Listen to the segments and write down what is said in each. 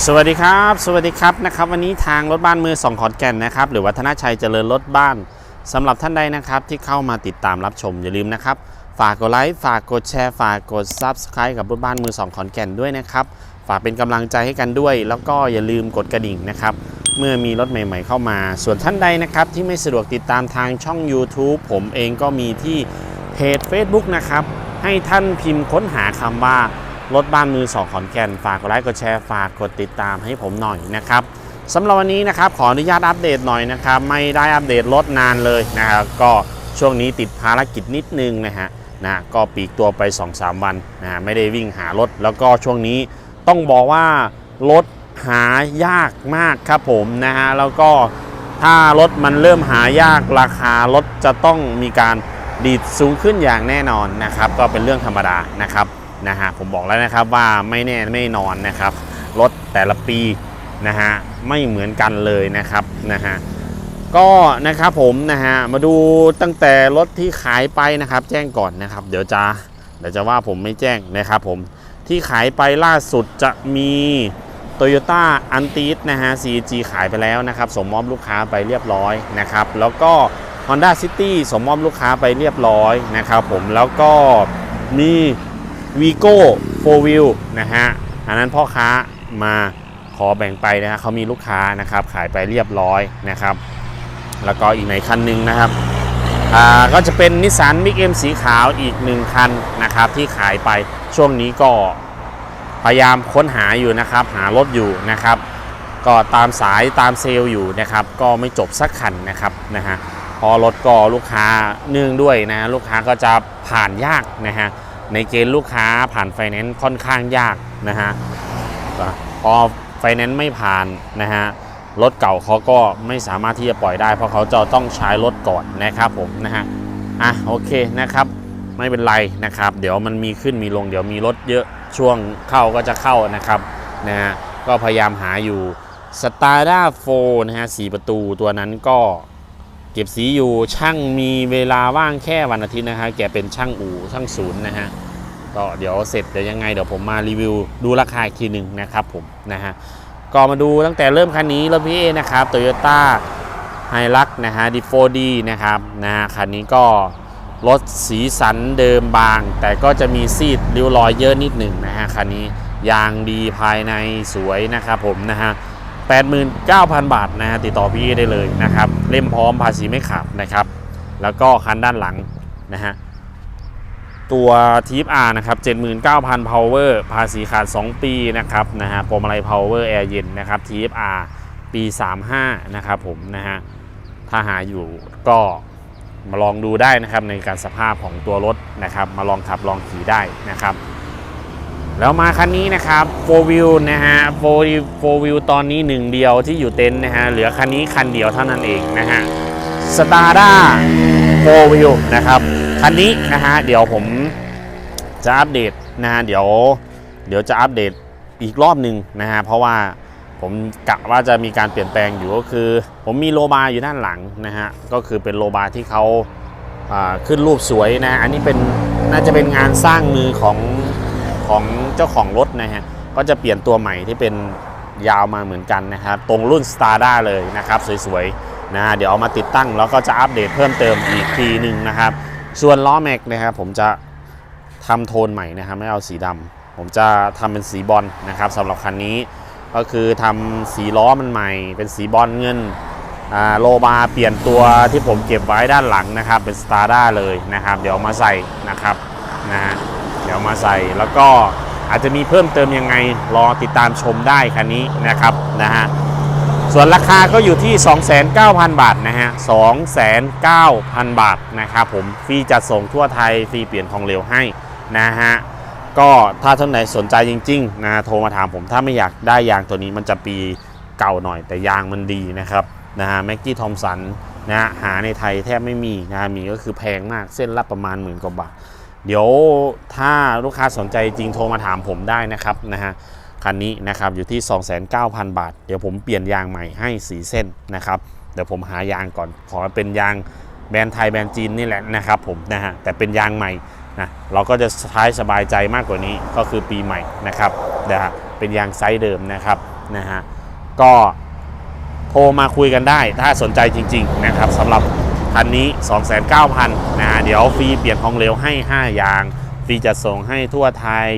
สวัสดีครับ สวัสดีครับนะครับ วันนี้ทางรถบ้านมือสองขอนแก่นนะครับ หรือวัฒนชัยเจริญรถบ้านสำหรับท่านใดนะครับ ที่เข้ามาติดตามรับชมอย่าลืมนะครับ ฝากกดไลค์ฝากกดแชร์ฝากกด Subscribe กับรถบ้านมือสองขอนแก่นด้วยนะครับ ฝากเป็นกำลังใจให้กันด้วย แล้วก็อย่าลืมกดกระดิ่งนะครับ เมื่อมีรถใหม่ ๆ เข้ามา ส่วนท่านใดนะครับที่ไม่สะดวกติดตามทางช่อง YouTube ผมเองก็มีที่เพจ Facebook นะครับให้ท่านพิมพ์ค้นหาคำว่า รถบ้านมือสองขอนแก่น ฝากกดไลค์กดแชร์ฝากกดติดตามให้ผมหน่อยนะครับสำหรับวันนี้นะครับขออนุญาตอัปเดตหน่อยนะครับ ไม่ได้อัปเดตรถนานเลยนะครับก็ช่วงนี้ติดภารกิจนิดนึงนะฮะนะก็ปีกตัวไป 2-3 วันนะฮะไม่ได้วิ่งหารถ แล้วก็ช่วงนี้ต้องบอกว่ารถหายากมากครับผมนะฮะแล้วก็ถ้ารถมันเริ่มหายากราคารถจะต้องมีการดีดสูงขึ้นอย่างแน่นอนนะครับ ก็เป็นเรื่องธรรมดานะครับ นะฮะผมบอกแล้วนะครับว่าไม่แน่ไม่นอนนะครับรถแต่ละปีนะฮะไม่เหมือนกันเลยนะครับนะฮะก็นะครับผมนะฮะมาดูตั้งแต่รถที่ขายไปนะครับ แจ้งก่อนนะครับ เดี๋ยวจะเดี๋ยวจะว่าผมไม่แจ้งนะครับผมที่ขายไปล่าสุดจะมี Toyota a n t i s นะฮะ CG ขายไปแล้วนะครับส่งมอบลูกค้าไปเรียบร้อยนะครับ แล้วก็ Honda City ส่งมอบลูกค้าไปเรียบร้อยนะครับผมแล้วก็มี วีโก้โฟวิลนะฮะอันนั้นพ่อค้ามาขอแบ่งไปนะฮะเขามีลูกค้านะครับขายไปเรียบร้อยนะครับ แล้วก็อีกไหนคันหนึ่งนะครับอ่าก็จะเป็นนิสสันมิกเอ็มสีขาวอีกหนึ่งคันนะครับที่ขายไปช่วงนี้ก็พยายามค้นหาอยู่นะครับหารถอยู่นะครับ ก็ตามสายตามเซลล์อยู่นะครับก็ไม่จบสักคันนะครับนะฮะพอรถก็ลูกค้าเนื่องด้วยนะลูกค้าก็จะผ่านยากนะฮะ ในเกณฑ์ลูกค้าผ่านไฟแนนซ์ค่อนข้างยากนะฮะพอไฟแนนซ์ไม่ผ่านนะฮะรถเก่าเขาก็ไม่สามารถที่จะปล่อยได้ เพราะเขาจะต้องใช้รถก่อนนะครับผมนะฮะอะโอเคนะครับ ไม่เป็นไรนะครับ เดี๋ยวมันมีขึ้นมีลง เดี๋ยวมีรถเยอะช่วงเข้าก็จะเข้านะครับนะฮะก็พยายามหาอยู่ s t a r d a 4นะฮะสีประตูตัวนั้นก็เก็บสีอยู่ช่างมีเวลาว่างแค่วันอาทิตย์นะฮะแกเป็นช่างอู่ช่างศูนย์นะฮะ ก็เดี๋ยวเสร็จเดี๋ยวยังไงเดี๋ยวผมมารีวิวดูราคาอีกทีหนึ่งนะครับผมนะฮะก็มาดูตั้งแต่เริ่มคันนี้รถพี่เอนะครับโตโยต้าไฮรักนะฮะดีโฟดีนะครับนะคันนี้ก็รถสีสันเดิมบาง แต่ก็จะมีซีดริ้วรอยเยอะนิดหนึ่งนะฮะคันนี้ยางดีภายในสวยนะครับผมนะฮะ89,000 บาทนะฮะติดต่อพี่ได้เลยนะครับ เล่มพร้อมภาษีไม่ขาดนะครับ แล้วก็คันด้านหลังนะฮะ ตัวทีฟ R นะครับ79,000 power ภาษีขาด 2 ปีนะครับนะฮะพวงมาลัย power air เย็นนะครับทีฟ R ปี 35 นะครับผมนะฮะถ้าหาอยู่ก็มาลองดูได้นะครับในการสภาพของตัวรถนะครับ มาลองขับลองขี่ได้นะครับแล้วมาคันนี้นะครับ4 wheel นะฮะ4 4 wheel ตอนนี้หนึ่งเดียวที่อยู่เต็นท์นะฮะ เหลือคันนี้คันเดียวเท่านั้นเองนะฮะสตาร์ด้าโฟวิลนะครับ คันนี้นะฮะเดี๋ยวผมจะอัปเดตนะฮะเดี๋ยวเดี๋ยวจะอัปเดตอีกรอบหนึ่งนะฮะเพราะว่าผมกะว่าจะมีการเปลี่ยนแปลงอยู่ก็คือ ผมมีโลบาร์อยู่ด้านหลังนะฮะก็คือเป็นโลบาร์ที่เขาาขึ้นรูปสวยนะอันนี้เป็นน่าจะเป็นงานสร้างมือของของเจ้าของรถนะฮะก็จะเปลี่ยนตัวใหม่ที่เป็นยาวมาเหมือนกันนะครับตรงรุ่น s t a r d a เลยนะครับสวยๆนะฮะเดี๋ยวเอามาติดตั้งแล้วก็จะอัปเดตเพิ่มเติมอีกทีหนึ่งนะครับ ส่วนล้อแม็กนะครับผมจะทำโทนใหม่นะครับไม่เอาสีดำผมจะทำเป็นสีบอลนะครับสำหรับคันนี้ก็คือทำสีล้อมันใหม่ เป็นสีบอลเงินโลบาเปลี่ยนตัวที่ผมเก็บไว้ด้านหลังนะครับ เป็นสตาร์ด้าเลยนะครับ เดี๋ยวมาใส่นะครับนะฮะเดี๋ยวมาใส่แล้วก็อาจจะมีเพิ่มเติมยังไงรอติดตามชมได้คันนี้นะครับนะฮะ ส่วนราคาก็อยู่ที่ 29,000บาทนะฮะ 29,000 บาทนะครับผม ฟรีจัดส่งทั่วไทย ฟรีเปลี่ยนทองเร็วให้นะฮะ ก็ถ้าท่านไหนสนใจจริงๆนะโทรมาถามผมถ้าไม่อยากได้ยางตัวนี้มันจะปีเก่าหน่อยแต่ยางมันดีนะครับนะฮะแม็กกี้ทอมสันนะฮะหาในไทยแทบไม่มีนะฮะมีก็คือแพงมากเส้นละประมาณหมื่นกว่าบาท เดี๋ยวถ้าลูกค้าสนใจจริงโทรมาถามผมได้นะครับนะฮะ คันนี้นะครับอยู่ที่ 29,000 บาท เดี๋ยวผมเปลี่ยนยางใหม่ให้สีเส้นนะครับเดี๋ยวผมหายางก่อนขอเป็นยางแบรนด์ไทยแบรนด์จีนนี่แหละนะครับผมนะฮะแต่เป็นยางใหม่นะเราก็จะใช้สบายใจมากกว่านี้ก็คือปีใหม่นะครับนะฮะเป็นยางไซส์เดิมนะครับนะฮะก็โทรมาคุยกันได้ถ้าสนใจจริงๆนะครับสำหรับคันนี้ 29,000นะฮะเดี๋ยวฟรีเปลี่ยนของเหลวให้5ยางฟรีจะส่งให้ทั่วไทย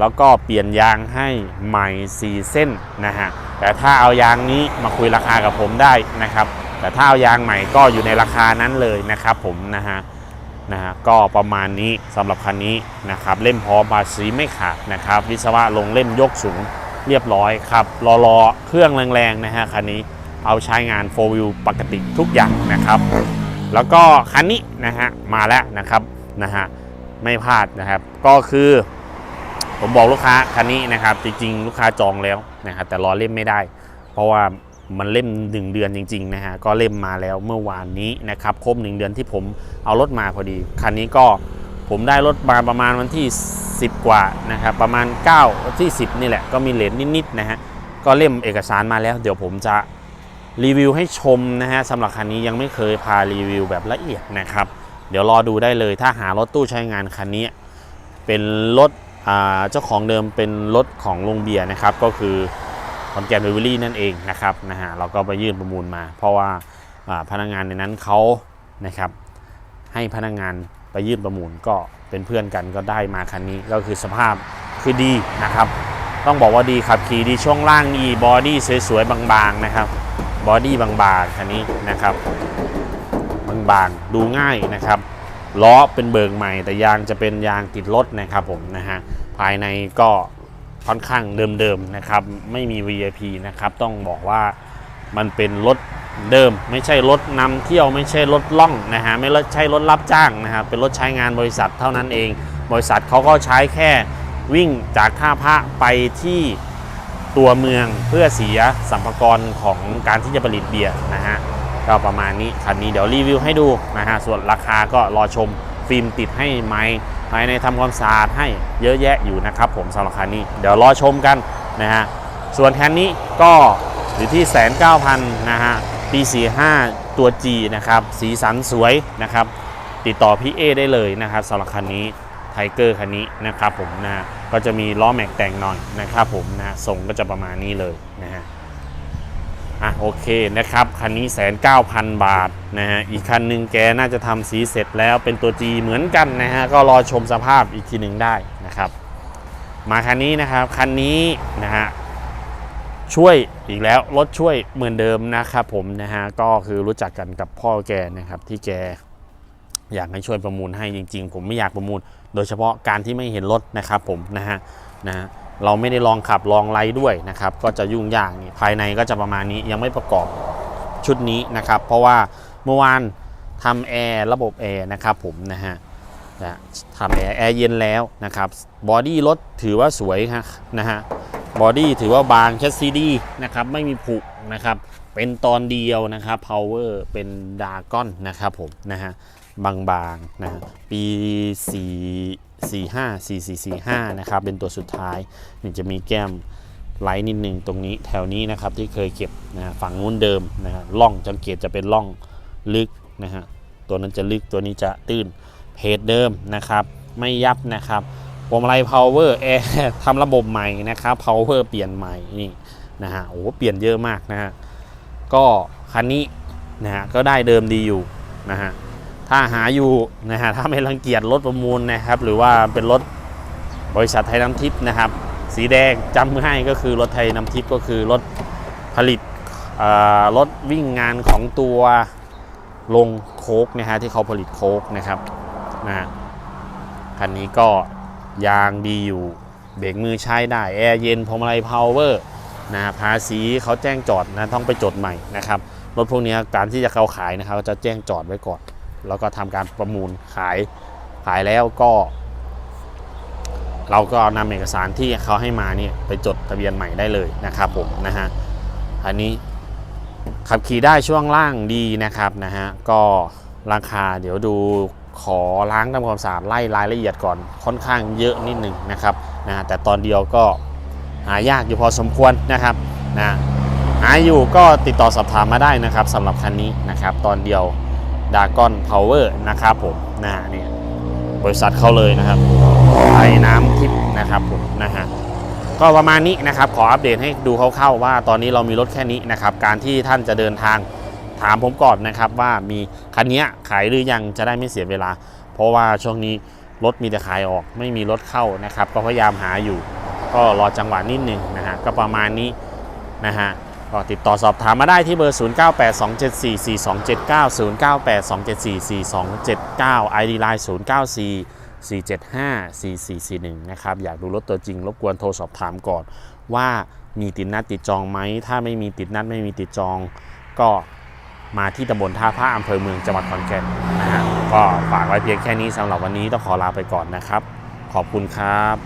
แล้วก็เปลี่ยนยางให้ใหม่ 4 เส้นนะฮะ แต่ถ้าเอายางนี้มาคุยราคากับผมได้นะครับ แต่ถ้าเอายางใหม่ก็อยู่ในราคานั้นเลยนะครับผมนะฮะนะฮะก็ประมาณนี้สำหรับคันนี้นะครับเล่มพร้อมภาษีไม่ขาดนะครับ วิศวะลงเล่มยกสูงเรียบร้อยครับรอรอเครื่องแรงๆนะฮะคันนี้เอาใช้งาน 4 wheel ปกติทุกอย่างนะครับ แล้วก็คันนี้นะฮะมาแล้วนะครับนะฮะไม่พลาดนะครับก็คือ ผมบอกลูกค้าคันนี้นะครับ จริงๆ ลูกค้าจองแล้วนะครับแต่รอเล่มไม่ได้ เพราะว่ามันเล่ม 1 เดือนจริงๆนะฮะก็เล่มมาแล้วเมื่อวานนี้นะครับครบ 1 เดือนที่ผมเอารถมาพอดีคันนี้ก็ผมได้รถมาประมาณวันที่ 10 กว่านะครับประมาณ9ที่ 10 นี่แหละก็มีเลทนิดๆนะฮะก็เล่มเอกสารมาแล้ว เดี๋ยวผมจะรีวิวให้ชมนะฮะสำหรับคันนี้ยังไม่เคยพารีวิวแบบละเอียดนะครับ เดี๋ยวรอดูได้เลยถ้าหารถตู้ใช้งานคันนี้ เป็นรถ เจ้าของเดิมเป็นรถของโรงเบียร์นะครับ ก็คือคอนแกนเบเวอรี่นั่นเองนะครับนะฮะเราก็ไปยื่นประมูลมา เพราะว่าอ่าพนักงานในนั้นเขานะครับ ให้พนักงานไปยื่นประมูลก็เป็นเพื่อนกันก็ได้มาคันนี้ก็คือสภาพคือดีนะครับ ต้องบอกว่าดีขับขี่ดีช่วงล่างดีบอดี้สวยๆบางๆนะครับบอดี้บางๆคันนี้นะครับ บางๆดูง่ายนะครับ ล้อเป็นเบิกใหม่ แต่ยางจะเป็นยางติดรถนะครับผมนะฮะภายในก็ค่อนข้างเดิมๆนะครับ ไม่มี VIP นะครับ ต้องบอกว่ามันเป็นรถเดิม ไม่ใช่รถนำเที่ยวไม่ใช่รถล่องนะฮะไม่ใช่รถรับจ้างนะครับเป็นรถใช้งานบริษัทเท่านั้นเอง บริษัทเขาก็ใช้แค่วิ่งจากท่าพระไปที่ตัวเมืองเพื่อเสียสัมภาระของการที่จะผลิตเบียร์นะฮะ ก็ประมาณนี้คันนี้เดี๋ยวรีวิวให้ดูนะฮะส่วนราคาก็รอชมฟิล์มติดให้ไหมภายในทำความสะอาดให้เยอะแยะอยู่นะครับผมสำหรับคันนี้ เดี๋ยวรอชมกันนะฮะส่วนคันนี้ก็อยู่ที่แสนเก้าพันนะฮะปี45 ตัว G นะครับสีสันสวยนะครับติดต่อพี่เอได้เลยนะครับสำหรับคันนี้ไทเกอร์คันนี้นะครับผมนะฮะก็จะมีล้อแม็กแต่งหน่อยนะครับผมนะทรงก็จะประมาณนี้เลยนะฮะ อะโอเคนะครับคันนี้แสนเก้าพันบาทนะฮะอีกคันหนึ่งแกน่าจะทำสีเสร็จแล้วเป็นตัว G เหมือนกันนะฮะก็รอชมสภาพอีกทีหนึ่งได้นะครับ มาคันนี้นะครับคันนี้นะฮะช่วยอีกแล้วรถช่วยเหมือนเดิมนะครับผมนะฮะก็คือรู้จักกันกับพ่อแกนะครับที่แกอยากให้ช่วยประมูลให้จริง ๆ ผมไม่อยากประมูล โดยเฉพาะการที่ไม่เห็นรถนะครับผมนะฮะนะฮะ เราไม่ได้ลองขับลองไล่ด้วยนะครับ ก็จะยุ่งยากนี่ภายในก็จะประมาณนี้ยังไม่ประกอบชุดนี้นะครับ เพราะว่าเมื่อวานทำแอร์ระบบแอร์นะครับผมนะฮะนะทำแอร์แอร์เย็นแล้วนะครับบอดี้รถถือว่าสวยฮะนะฮะบอดี้ถือว่าบางแชสซีดีนะครับไม่มีผุนะครับ เป็นตอนเดียวนะครับ power เป็นดากอนนะครับผมนะฮะ บางๆนะฮะปี 4 45 4445นะครับเป็นตัวสุดท้ายนี่จะมีแก้มไลท์นิดนึงตรงนี้แถวนี้นะครับที่เคยเก็บนะฮะฝั่งนู้นเดิมนะฮะล่องจังเกตจะเป็นล่องลึกนะฮะตัวนั้นจะลึกตัวนี้จะตื้นเพจเดิมนะครับ ไม่ยับนะครับพวงมาลัย power air ทำระบบใหม่นะครับ power เปลี่ยนใหม่นี่นะฮะโอ้เปลี่ยนเยอะมากนะฮะก็คันนี้นะฮะก็ได้เดิมดีอยู่นะฮะ ถ้าหาอยู่นะฮะถ้าไม่รังเกียจรถประมูลนะครับ หรือว่าเป็นรถบริษัทไทยน้ำทิพย์นะครับ สีแดงจำให้ก็คือรถไทยน้ำทิพย์ก็คือรถผลิตรถวิ่งงานของตัวลงโคกนะฮะที่เขาผลิตโคกนะครับนะฮะคันนี้ก็ยางดีอยู่เบรกมือใช้ได้ แอร์เย็นพวงมาลัยพาวเวอร์นะฮะภาษีเขาแจ้งจอดนะต้องไปจดใหม่นะครับรถพวกนี้การที่จะเขาขายนะครับจะแจ้งจอดไว้ก่อน แล้วก็ทำการประมูลขายขายแล้วก็ เราก็นำเอกสารที่เขาให้มาเนี่ยไปจดทะเบียนใหม่ได้เลยนะครับผมนะฮะอันนี้ขับขี่ได้ช่วงล่างดีนะครับนะฮะก็ราคาเดี๋ยวดูขอล้างทำความสะอาดไล่รายละเอียดก่อนค่อนข้างเยอะนิดหนึ่งนะครับนะแต่ตอนเดียวก็หายากอยู่พอสมควรนะครับนะหาอยู่ก็ติดต่อสอบถามมาได้นะครับสำหรับคันนี้นะครับ ตอนเดียว ดากอนพาวเวอร์นะครับผมนะฮะเนี่ยบริษัทเขาเลยนะครับไทยน้ำทิพย์นะครับผมนะฮะก็ประมาณนี้นะครับ ขออัปเดตให้ดูคร่าวๆว่าตอนนี้เรามีรถแค่นี้นะครับ การที่ท่านจะเดินทางถามผมก่อนนะครับ ว่ามีคันเนี้ยขายหรือยังจะได้ไม่เสียเวลา เพราะว่าช่วงนี้รถมีแต่ขายออก ไม่มีรถเข้านะครับ ก็พยายามหาอยู่ ก็รอจังหวะนิดนึงนะฮะก็ประมาณนี้นะฮะ ก็ติดต่อสอบถามมาได้ที่เบอร์ 0982744279 0982744279 ID Line 094 475 4441 นะครับ อยากดูรถตัวจริง รบกวนโทรสอบถามก่อน ว่ามีติดนัดติดจองไหม ถ้าไม่มีติดนัดไม่มีติดจอง ก็มาที่ตำบลท่าพระอำเภอเมืองจังหวัดขอนแก่นนะฮะก็ฝากไว้เพียงแค่นี้สำหรับวันนี้ต้องขอลาไปก่อนนะครับ ขอบคุณครับ